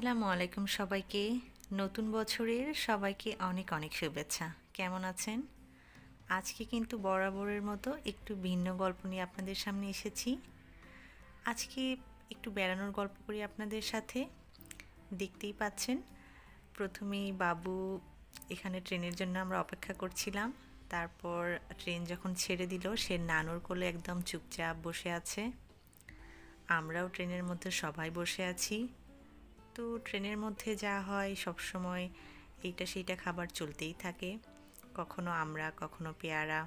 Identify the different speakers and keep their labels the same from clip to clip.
Speaker 1: আসসালামু আলাইকুম সবাইকে। নতুন বছরের সবাইকে অনেক অনেক শুভেচ্ছা। কেমন আছেন? আজকে কিন্তু বরাবরের মতো একটু ভিন্ন গল্প নিয়ে আপনাদের সামনে এসেছি। আজকে একটু বেড়ানোর গল্প করি আপনাদের সাথে। দেখতেই পাচ্ছেন, প্রথমেই বাবু এখানে ট্রেনের জন্য আমরা অপেক্ষা করছিলাম। তারপর ট্রেন যখন ছেড়ে দিল, সে নানুর কোলে একদম চুপচাপ বসে আছে। আমরাও ট্রেনের মধ্যে সবাই বসে আছি। তো ট্রেনের মধ্যে যা হয় সব সময় এইটা সেইটা খাবার চলতেই থাকে। কখনো আমরা, কখনো পেয়ারা।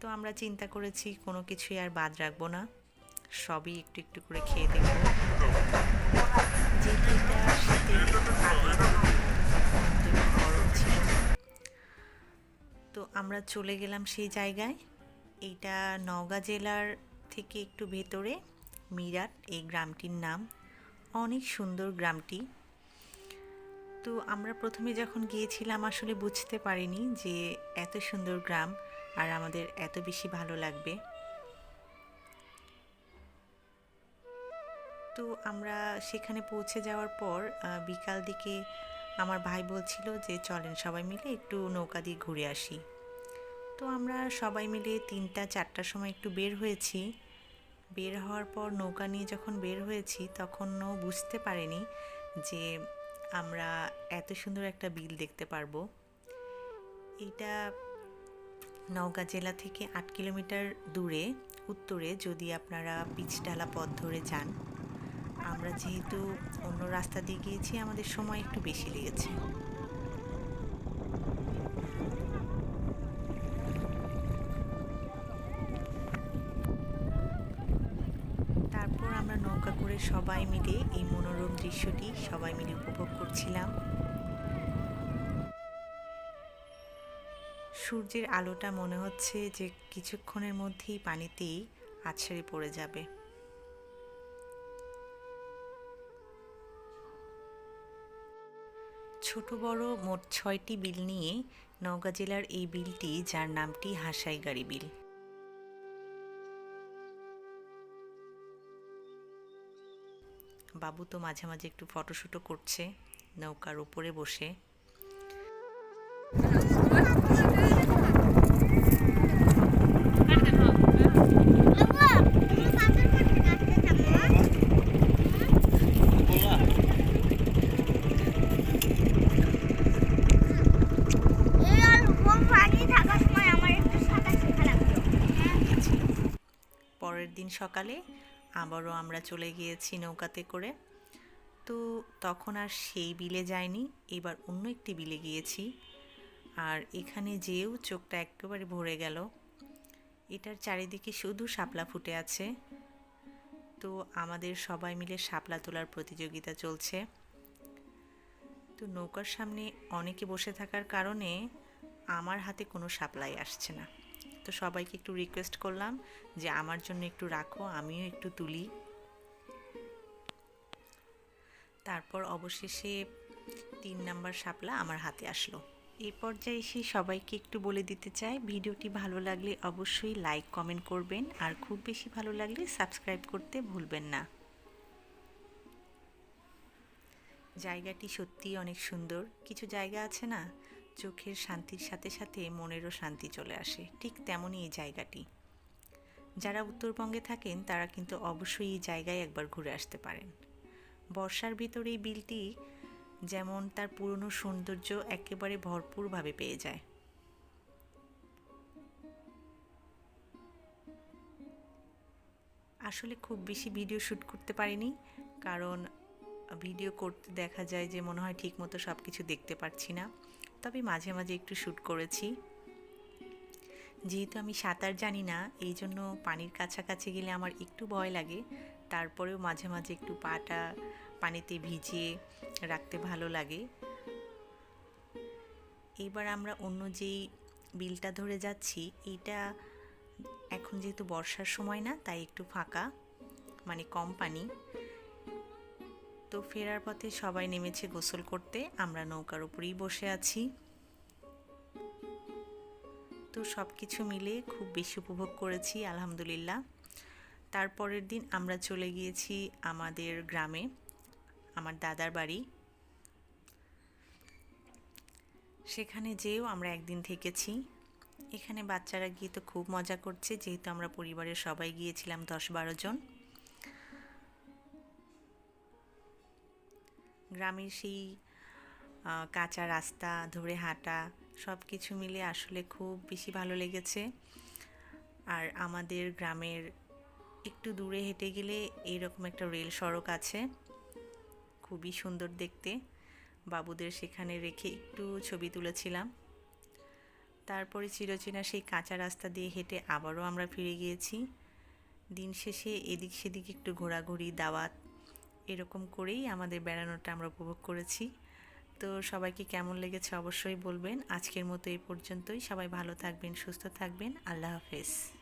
Speaker 1: তো আমরা চিন্তা করেছি কোনো কিছুই আর বাদ রাখব না। সবই একটু একটু করে খেয়ে দেব গরম ছিল। তো আমরা চলে গেলাম সেই জায়গায়। এইটা নওগাঁ জেলার থেকে একটু ভেতরে, মিরাট, এই গ্রামটির নাম। অনেক সুন্দর গ্রামটি। তো আমরা প্রথমে যখন গিয়েছিলাম, আসলে বুঝতে পারিনি যে এত সুন্দর গ্রাম আর আমাদের এত বেশি ভালো লাগবে। তো আমরা সেখানে পৌঁছে যাওয়ার পর বিকাল দিকে আমার ভাই বলছিল যে, চলেন সবাই মিলে একটু নৌকা দিয়ে ঘুরে আসি। তো আমরা সবাই মিলে তিনটা, চারটার সময় একটু বের হয়েছি। বের হওয়ার পর নৌকা নিয়ে যখন বের হয়েছি, তখনও বুঝতে পারিনি যে আমরা এত সুন্দর একটা বিল দেখতে পারব। এটা নওগাঁ জেলা থেকে আট কিলোমিটার দূরে, উত্তরে যদি আপনারা পিচঢালা পথ ধরে যান। আমরা যেহেতু অন্য রাস্তা দিয়ে গিয়েছি, আমাদের সময় একটু বেশি লেগেছে। আমরা নৌকা করে সবাই মিলে এই মনোরম দৃশ্যটি সবাই মিলে উপভোগ করছিলাম। সূর্যের আলোটা মনে হচ্ছে যে কিছুক্ষণের মধ্যেই পানিতেই আছড়ে পড়ে যাবে। ছোট বড় মোট ছয়টি বিল নিয়ে নওগাঁ জেলার এই বিলটি, যার নামটি হাসাইগাড়ি বিল। বাবু তো মাঝে মাঝে একটু ফটোশুটও করছে নৌকার উপরে বসে। পরের দিন সকালে আবারও আমরা চলে গিয়েছি নৌকাতে করে। তো তখন আর সেই বিলে যায়নি এবার অন্য একটি বিলে গিয়েছি। আর এখানে যেও চোখটা একেবারে ভরে গেল। এটার চারিদিকে শুধু শাপলা ফুটে আছে। তো আমাদের সবাই মিলে শাপলা তোলার প্রতিযোগিতা চলছে। তো নৌকার সামনে অনেকে বসে থাকার কারণে আমার হাতে কোনো শাপলাই আসছে না। তো সবাইকে একটু রিকোয়েস্ট করলাম যে আমার জন্য একটু রাখো, আমিও একটু তুলি। তারপর অবশেষে তিন নাম্বার শাপলা আমার হাতে আসলো। এই পর্যায়ে এসে সবাইকে একটু বলে দিতে চাই, ভিডিওটি ভালো লাগলে অবশ্যই লাইক কমেন্ট করবেন আর খুব বেশি ভালো লাগলে সাবস্ক্রাইব করতে ভুলবেন না। জায়গাটি সত্যিই অনেক সুন্দর। কিছু জায়গা আছে না? চোখের শান্তির সাথে সাথে মনেরও শান্তি চলে আসে, ঠিক তেমনই এই জায়গাটি। যারা উত্তরবঙ্গে থাকেন, তারা কিন্তু অবশ্যই এই জায়গায় একবার ঘুরে আসতে পারেন। বর্ষার ভিতরে এই বিলটি যেমন তার পুরনো সৌন্দর্য একেবারে ভরপুরভাবে পেয়ে যায়। আসলে খুব বেশি ভিডিও শ্যুট করতে পারিনি, কারণ ভিডিও করতে দেখা যায় যে মনে হয় ঠিক মতো সব কিছু দেখতে পাচ্ছি না। তবে মাঝে মাঝে একটু শ্যুট করেছি। যেহেতু আমি সাঁতার জানি না, এই জন্য পানির কাছাকাছি গেলে আমার একটু ভয় লাগে। তারপরেও মাঝে মাঝে একটু পাটা পানিতে ভিজিয়ে রাখতে ভালো লাগে। এবার আমরা অন্য যেই বিলটা ধরে যাচ্ছি, এইটা এখন যেহেতু বর্ষার সময় না, তাই একটু ফাঁকা মানে কম পানি। তো ফেরার পথে সবাই নেমেছে গোসল করতে। আমরা নৌকার উপরেই বসে আছি। তো সব কিছু মিলে খুব বেশি উপভোগ করেছি, আলহামদুলিল্লাহ। তারপরের দিন আমরা চলে গিয়েছি আমাদের গ্রামে, আমার দাদার বাড়ি। সেখানে যেও আমরা একদিন থেকেছি। এখানে বাচ্চারা গিয়ে তো খুব মজা করছে, যেহেতু আমরা পরিবারের সবাই গিয়েছিলাম দশ বারো জন। গ্রামের সেই কাঁচা রাস্তা, ধরে হাঁটা সব কিছু মিলে আসলে খুব বেশি ভালো লেগেছে। আর আমাদের গ্রামের একটু দূরে হেঁটে গেলে এইরকম একটা রেল সড়ক আছে। খুবই সুন্দর দেখতে। বাবুদের সেখানে রেখে একটু ছবি তুলেছিলাম। তারপরে চিরচেনা সেই কাঁচা রাস্তা দিয়ে হেঁটে আবারও আমরা ফিরে গিয়েছি। দিন শেষে এদিক সেদিক একটু ঘোরাঘুরি, দাওয়াত এরকম করেই আমাদের বেড়ানোটা আমরা উপভোগ করেছি। তো সবাইকে কেমন লেগেছে অবশ্যই বলবেন। আজকের মতো এই পর্যন্তই। সবাই ভালো থাকবেন, সুস্থ থাকবেন। আল্লাহ হাফেজ।